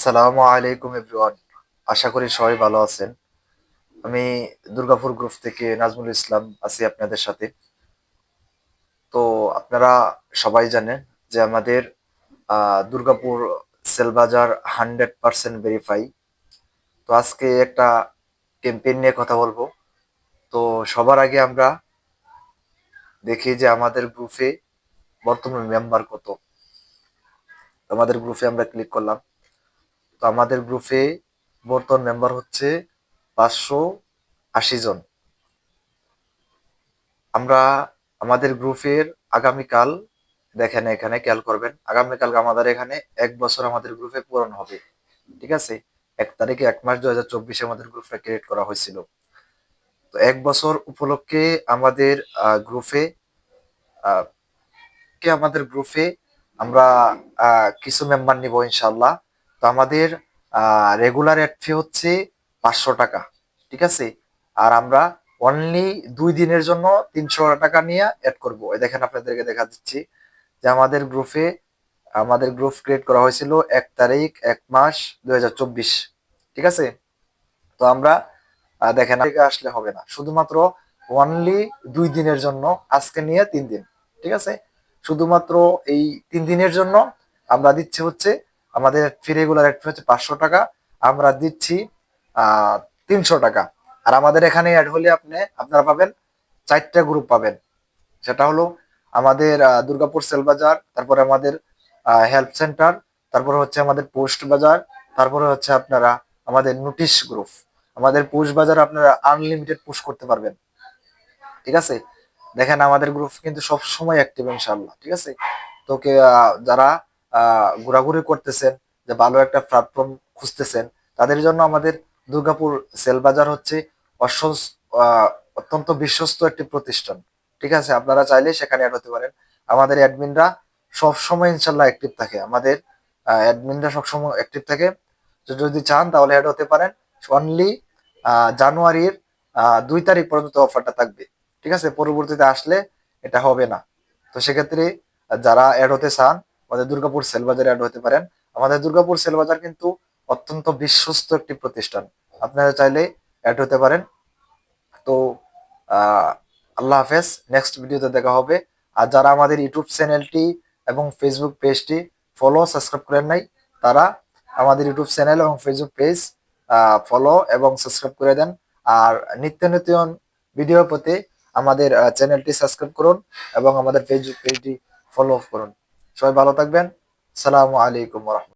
আসসালামু আলাইকুম এভরিওয়ান। আশা করি সবাই ভালো আছেন। আমি দুর্গাপুর গ্রুপ থেকে নাজমুল ইসলাম আছি আপনাদের সাথে। তো আপনারা সবাই জানেন যে আমাদের Durgapur CellBazaar hundred percent verify. তো আজকে একটা ক্যাম্পেইন নিয়ে কথা বলব। তো সবার আগে আমরা দেখি যে আমাদের গ্রুপে বর্তমান মেম্বার কত। আমাদের গ্রুপে আমরা ক্লিক করলাম। তো আমাদের গ্রুপে বর্তমান মেম্বার হচ্ছে পাঁচশো আশি জন। আমরা আমাদের গ্রুপের আগামীকাল, দেখেন এখানে খেয়াল করবেন আগামীকাল আমাদের এখানে এক বছর আমাদের গ্রুপে পূরণ হবে। ঠিক আছে? এক তারিখে এক মাস দু হাজার চব্বিশে আমাদের গ্রুপটা ক্রিয়েট করা হয়েছিল। তো এক বছর উপলক্ষে আমাদের গ্রুপে কে আমাদের গ্রুপে আমরা কিছু মেম্বার নিব ইনশাল্লাহ তো আমাদের রেগুলার অ্যাড ফি হচ্ছে পাঁচশো টাকা, ঠিক আছে? আর আমরা অনলি দুই দিনের জন্য তিনশো টাকা নিয়ে অ্যাড করব। দেখেন আপনাদেরকে দেখা দিচ্ছি যে আমাদের গ্রুপে আমাদের গ্রুপ ক্রিয়েট করা হয়েছিল এক তারিখ, এক মাস দুই হাজার চব্বিশ, ঠিক আছে? তো আমরা দেখেন আসলে হবে না। শুধুমাত্র অনলি দুই দিনের জন্য, আজকে নিয়ে তিন দিন, ঠিক আছে? শুধুমাত্র এই তিন দিনের জন্য আমরা দিচ্ছি হচ্ছে আমাদের ফি রেগুলার অ্যাড হচ্ছে পাঁচশো টাকা আমরা দিচ্ছি তিনশো টাকা। আর আমাদের এখানে অ্যাড হলে আপনি আপনারা পাবেন চারটা গ্রুপ পাবেন। সেটা হলো আমাদের দুর্গাপুর সেল বাজার তারপরে আমাদের হেল্প সেন্টার তারপরে হচ্ছে আমাদের পোস্ট বাজার তারপরে হচ্ছে আপনারা আমাদের নোটিশ গ্রুপ আমাদের পোস্ট বাজার আপনারা আনলিমিটেড পোস্ট করতে পারবেন। ঠিক আছে? দেখেন আমাদের গ্রুপ কিন্তু সব সময় অ্যাক্টিভ ইনশাল্লাহ ঠিক আছে? তো কে আহ, যারা ঘোরাঘুরি করতেছেন, যে ভালো একটা প্ল্যাটফর্ম খুঁজতেছেন, তাদের জন্য আমাদের দুর্গাপুর সেল বাজার হচ্ছে অত্যন্ত বিশ্বস্ত একটি প্রতিষ্ঠান। ঠিক আছে? আপনারা চাইলে সেখানে অ্যাড হতে পারেন। আমাদের অ্যাডমিনরা সব সময় ইনশাল্লাহ অ্যাক্টিভ থাকে। আমাদের অ্যাডমিনরা সবসময় অ্যাক্টিভ থাকে। যদি চান তাহলে অ্যাড হতে পারেন। অনলি জানুয়ারির দুই তারিখ পর্যন্ত অফারটা থাকবে। ঠিক আছে? পরবর্তীতে আসলে এটা হবে না। তো সেক্ষেত্রে যারা অ্যাড হতে চান আমাদের দুর্গাপুর সেল বাজারে অ্যাড হতে পারেন। আমাদের দুর্গাপুর সেল বাজার কিন্তু অত্যন্ত বিশ্বস্ত একটি প্রতিষ্ঠান। আপনারা চাইলে অ্যাড হতে পারেন। তো আল্লাহ হাফেজ নেক্সট ভিডিওতে দেখা হবে। আর যারা আমাদের ইউটিউব চ্যানেলটি এবং ফেসবুক পেজটি ফলো সাবস্ক্রাইব করেন নাই, তারা আমাদের ইউটিউব চ্যানেল এবং ফেসবুক পেজ ফলো এবং সাবস্ক্রাইব করে দেন। আর নিত্য নতুন ভিডিও পেতে আমাদের চ্যানেলটি সাবস্ক্রাইব করুন এবং আমাদের ফেসবুক পেজটি ফলো করুন। সবাই ভালো থাকবেন। সালামু আলাইকুম রহমতুল্লাহ।